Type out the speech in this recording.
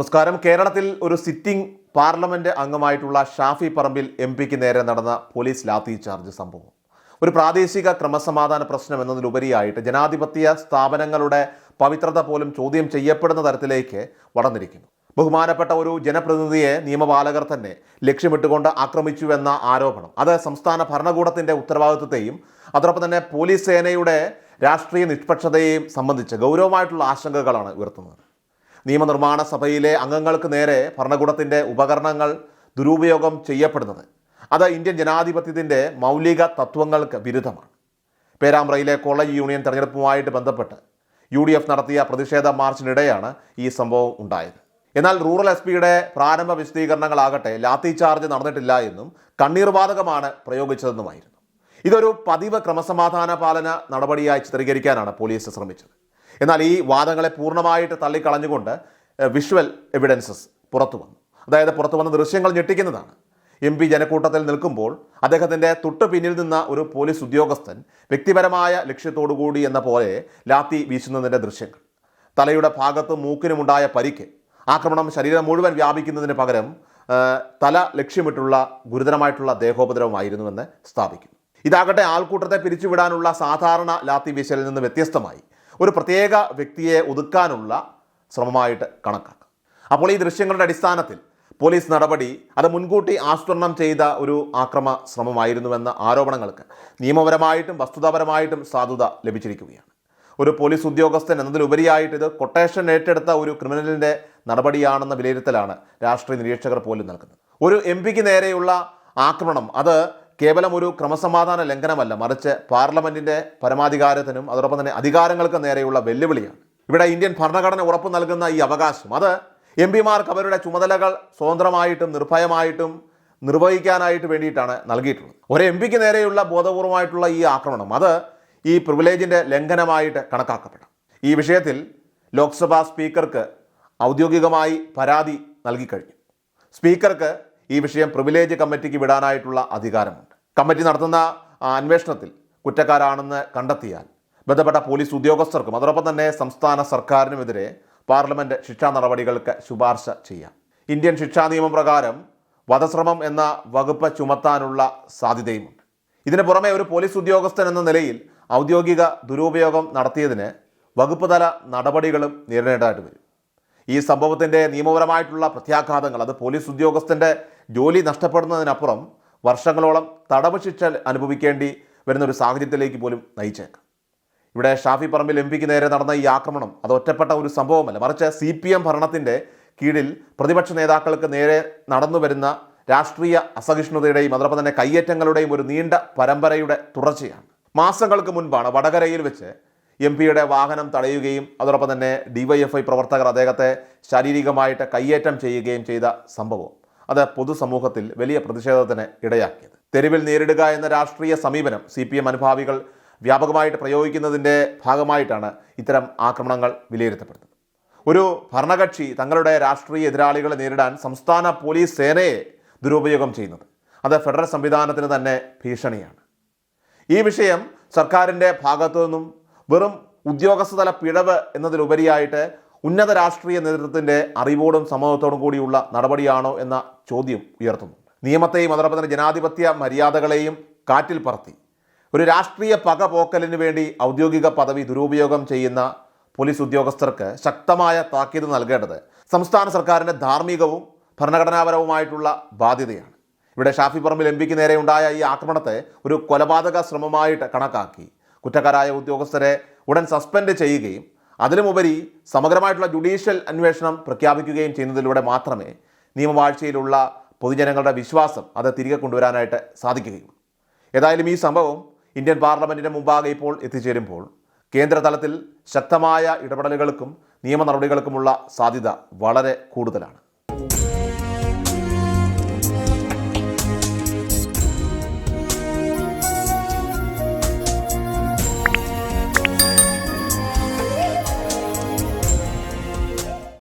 നമസ്കാരം. കേരളത്തിൽ ഒരു സിറ്റിംഗ് പാർലമെന്റ് അംഗമായിട്ടുള്ള ഷാഫി പറമ്പിൽ എം പിക്ക് നേരെ നടന്ന പോലീസ് ലാത്തി ചാർജ് സംഭവം. ഒരു പ്രാദേശിക ക്രമസമാധാന പ്രശ്നം എന്നതിലുപരിയായിട്ട് ജനാധിപത്യ സ്ഥാപനങ്ങളുടെ പവിത്രത പോലും ചോദ്യം ചെയ്യപ്പെടുന്ന തരത്തിലേക്ക് വളർന്നിരിക്കുന്നു. ബഹുമാനപ്പെട്ട ഒരു ജനപ്രതിനിധിയെ നിയമപാലകർ തന്നെ ലക്ഷ്യമിട്ടുകൊണ്ട് ആക്രമിച്ചുവെന്ന ആരോപണം. അത് സംസ്ഥാന ഭരണകൂടത്തിന്റെ ഉത്തരവാദിത്വത്തെയും അതോടൊപ്പം തന്നെ പോലീസ് സേനയുടെ രാഷ്ട്രീയ നിഷ്പക്ഷതയെയും സംബന്ധിച്ച് ഗൗരവമായിട്ടുള്ള ആശങ്കകളാണ് ഉയർത്തുന്നത്. നിയമനിർമ്മാണ സഭയിലെ അംഗങ്ങൾക്ക് നേരെ ഭരണകൂടത്തിന്റെ ഉപകരണങ്ങൾ ദുരുപയോഗം ചെയ്യപ്പെടുന്നത്. അത് ഇന്ത്യൻ ജനാധിപത്യത്തിന്റെ മൗലിക തത്വങ്ങൾക്ക് വിരുദ്ധമാണ്. പേരാമ്പ്രയിലെ കോളേജ് യൂണിയൻ തെരഞ്ഞെടുപ്പുമായിട്ട് ബന്ധപ്പെട്ട് യു ഡി എഫ് നടത്തിയ പ്രതിഷേധ മാർച്ചിനിടെയാണ് ഈ സംഭവം ഉണ്ടായത്. എന്നാൽ റൂറൽ എസ് പിയുടെ പ്രാരംഭ വിശദീകരണങ്ങളാകട്ടെ ലാത്തി ചാർജ് നടന്നിട്ടില്ല എന്നും കണ്ണീർവാതകമാണ് പ്രയോഗിച്ചതെന്നുമായിരുന്നു. ഇതൊരു പതിവ് ക്രമസമാധാന പാലന നടപടിയായി ചിത്രീകരിക്കാനാണ് പോലീസ് ശ്രമിച്ചത്. എന്നാൽ ഈ വാദങ്ങളെ പൂർണമായിട്ട് തള്ളിക്കളഞ്ഞുകൊണ്ട് വിഷ്വൽ എവിഡൻസസ് പുറത്തു വന്നു. അതായത് പുറത്തു വന്ന ദൃശ്യങ്ങൾ ഞെട്ടിക്കുന്നതാണ്. എം പി ജനക്കൂട്ടത്തിൽ നിൽക്കുമ്പോൾ അദ്ദേഹത്തിന്റെ തൊട്ട് പിന്നിൽ നിന്ന ഒരു പോലീസ് ഉദ്യോഗസ്ഥൻ വ്യക്തിപരമായ ലക്ഷ്യത്തോടുകൂടി എന്ന പോലെ ലാത്തി വീശുന്നതിന്റെ ദൃശ്യങ്ങൾ. തലയുടെ ഭാഗത്തും മൂക്കിനുമുണ്ടായ പരിക്ക് ആക്രമണം ശരീരം മുഴുവൻ വ്യാപിക്കുന്നതിന് പകരം തല ലക്ഷ്യമിട്ടുള്ള ഗുരുതരമായിട്ടുള്ള ദേഹോപദ്രവമായിരുന്നുവെന്ന് സ്ഥാപിക്കുന്നു. ഇതാകട്ടെ ആൾക്കൂട്ടത്തെ പിരിച്ചുവിടാനുള്ള സാധാരണ ലാത്തി വീശലിൽ നിന്ന് വ്യത്യസ്തമായി. ഒരു പ്രത്യേക വ്യക്തിയെ ഒതുക്കാനുള്ള ശ്രമമായിട്ട് കണക്കാക്കാം. അപ്പോൾ ഈ ദൃശ്യങ്ങളുടെ അടിസ്ഥാനത്തിൽ പോലീസ് നടപടി അത് മുൻകൂട്ടി ആസൂത്രണം ചെയ്ത ഒരു ആക്രമ ശ്രമമായിരുന്നുവെന്ന ആരോപണങ്ങൾക്ക് നിയമപരമായിട്ടും വസ്തുതാപരമായിട്ടും സാധുത ലഭിച്ചിരിക്കുകയാണ്. ഒരു പോലീസ് ഉദ്യോഗസ്ഥൻ എന്നതിലുപരിയായിട്ട് ഇത് കൊട്ടേഷൻ ഏറ്റെടുത്ത ഒരു ക്രിമിനലിന്റെ നടപടിയാണെന്ന വിലയിരുത്തലാണ് രാഷ്ട്രീയ നിരീക്ഷകർ പോലും നൽകുന്നത്. ഒരു എം പിക്ക് നേരെയുള്ള ആക്രമണം അത് കേവലം ഒരു ക്രമസമാധാന ലംഘനമല്ല മറിച്ച് പാർലമെന്റിന്റെ പരമാധികാരത്തിനും അതോടൊപ്പം തന്നെ അധികാരങ്ങൾക്ക് നേരെയുള്ള വെല്ലുവിളിയാണ്. ഇവിടെ ഇന്ത്യൻ ഭരണഘടന ഉറപ്പു നൽകുന്ന ഈ അവകാശം അത് എം പിമാർക്ക് അവരുടെ ചുമതലകൾ സ്വതന്ത്രമായിട്ടും നിർഭയമായിട്ടും നിർവഹിക്കാനായിട്ട് വേണ്ടിയിട്ടാണ് നൽകിയിട്ടുള്ളത്. ഒരു എം പിക്ക് നേരെയുള്ള ബോധപൂർവമായിട്ടുള്ള ഈ ആക്രമണം അത് ഈ പ്രിവിലേജിന്റെ ലംഘനമായിട്ട് കണക്കാക്കപ്പെടാം. ഈ വിഷയത്തിൽ ലോക്സഭാ സ്പീക്കർക്ക് ഔദ്യോഗികമായി പരാതി നൽകിക്കഴിഞ്ഞു. സ്പീക്കർക്ക് ഈ വിഷയം പ്രിവിലേജ് കമ്മിറ്റിക്ക് വിടാനായിട്ടുള്ള അധികാരമുണ്ട്. കമ്മിറ്റി നടത്തുന്ന അന്വേഷണത്തിൽ കുറ്റക്കാരാണെന്ന് കണ്ടെത്തിയാൽ ബന്ധപ്പെട്ട പോലീസ് ഉദ്യോഗസ്ഥർക്കും അതോടൊപ്പം തന്നെ സംസ്ഥാന സർക്കാരിനുമെതിരെ പാർലമെന്റ് ശിക്ഷാ നടപടികൾക്ക് ശുപാർശ ചെയ്യാം. ഇന്ത്യൻ ശിക്ഷാ നിയമം പ്രകാരം വധശ്രമം എന്ന വകുപ്പ് ചുമത്താനുള്ള സാധ്യതയുമുണ്ട്. ഇതിന് പുറമെ ഒരു പോലീസ് ഉദ്യോഗസ്ഥൻ എന്ന നിലയിൽ ഔദ്യോഗിക ദുരുപയോഗം നടത്തിയതിന് വകുപ്പ് തല നടപടികളും നേരിടേണ്ടതായിട്ട് വരും. ഈ സംഭവത്തിന്റെ നിയമപരമായിട്ടുള്ള പ്രത്യാഘാതങ്ങൾ അത് പോലീസ് ഉദ്യോഗസ്ഥന്റെ ജോലി നഷ്ടപ്പെടുന്നതിനപ്പുറം വർഷങ്ങളോളം തടവ് ശിക്ഷ അനുഭവിക്കേണ്ടി വരുന്ന ഒരു സാഹചര്യത്തിലേക്ക് പോലും നയിച്ചേക്കാം. ഇവിടെ ഷാഫി പറമ്പിൽ എം പിക്ക് നേരെ നടന്ന ഈ ആക്രമണം അത് ഒറ്റപ്പെട്ട ഒരു സംഭവമല്ല. മറിച്ച് സി പി എം ഭരണത്തിന്റെ കീഴിൽ പ്രതിപക്ഷ നേതാക്കൾക്ക് നേരെ നടന്നു വരുന്ന രാഷ്ട്രീയ അസഹിഷ്ണുതയുടെയും അതോടൊപ്പം തന്നെ കയ്യേറ്റങ്ങളുടെയും ഒരു നീണ്ട പരമ്പരയുടെ തുടർച്ചയാണ്. മാസങ്ങൾക്ക് മുൻപാണ് വടകരയിൽ വെച്ച് എം പിയുടെ വാഹനം തടയുകയും അതോടൊപ്പം തന്നെ ഡിവൈഎഫ്ഐ പ്രവർത്തകർ അദ്ദേഹത്തെ ശാരീരികമായിട്ട് കയ്യേറ്റം ചെയ്യുകയും ചെയ്ത സംഭവം. അത് പൊതുസമൂഹത്തിൽ വലിയ പ്രതിഷേധത്തിന് ഇടയാക്കിയത്. തെരുവിൽ നേരിടുക എന്ന രാഷ്ട്രീയ സമീപനം സി പി എം അനുഭാവികൾ വ്യാപകമായിട്ട് പ്രയോഗിക്കുന്നതിന്റെ ഭാഗമായിട്ടാണ് ഇത്തരം ആക്രമണങ്ങൾ വിലയിരുത്തപ്പെടുന്നത്. ഒരു ഭരണകക്ഷി തങ്ങളുടെ രാഷ്ട്രീയ എതിരാളികളെ നേരിടാൻ സംസ്ഥാന പോലീസ് സേനയെ ദുരുപയോഗം ചെയ്യുന്നത്. അത് ഫെഡറൽ സംവിധാനത്തിന് തന്നെ ഭീഷണിയാണ്. ഈ വിഷയം സർക്കാരിന്റെ ഭാഗത്തു നിന്നും വെറും ഉദ്യോഗസ്ഥതല പിഴവ് എന്നതിലുപരിയായിട്ട് ഉന്നത രാഷ്ട്രീയ നേതൃത്വത്തിന്റെ അറിവോടും സമ്മതത്തോടും കൂടിയുള്ള നടപടിയാണോ എന്ന ചോദ്യം ഉയർത്തുന്നു. നിയമത്തെയും അതോടൊപ്പം തന്നെ ജനാധിപത്യ മര്യാദകളെയും കാറ്റിൽ പറത്തി. ഒരു രാഷ്ട്രീയ പക പോക്കലിന് വേണ്ടി ഔദ്യോഗിക പദവി ദുരുപയോഗം ചെയ്യുന്ന പോലീസ് ഉദ്യോഗസ്ഥർക്ക് ശക്തമായ താക്കീത് നൽകേണ്ടത് സംസ്ഥാന സർക്കാരിന്റെ ധാർമ്മികവും ഭരണഘടനാപരവുമായിട്ടുള്ള ബാധ്യതയാണ്. ഇവിടെ ഷാഫി പറമ്പിൽ എം പിക്ക് നേരെ ഉണ്ടായ ഈ ആക്രമണത്തെ ഒരു കൊലപാതക ശ്രമമായിട്ട് കണക്കാക്കി. കുറ്റക്കാരായ ഉദ്യോഗസ്ഥരെ ഉടൻ സസ്പെൻഡ് ചെയ്യുകയും അതിലുമുപരി സമഗ്രമായിട്ടുള്ള ജുഡീഷ്യൽ അന്വേഷണം പ്രഖ്യാപിക്കുകയും ചെയ്യുന്നതിലൂടെ മാത്രമേ നിയമവാഴ്ചയിലുള്ള പൊതുജനങ്ങളുടെ വിശ്വാസം അത് തിരികെ കൊണ്ടുവരാനായിട്ട് സാധിക്കുകയുള്ളൂ. ഏതായാലും ഈ സംഭവം ഇന്ത്യൻ പാർലമെന്റിന്റെ മുമ്പാകെ ഇപ്പോൾ എത്തിച്ചേരുമ്പോൾ കേന്ദ്രതലത്തിൽ ശക്തമായ ഇടപെടലുകൾക്കും നിയമ നടപടികൾക്കുമുള്ള സാധ്യത വളരെ കൂടുതലാണ്.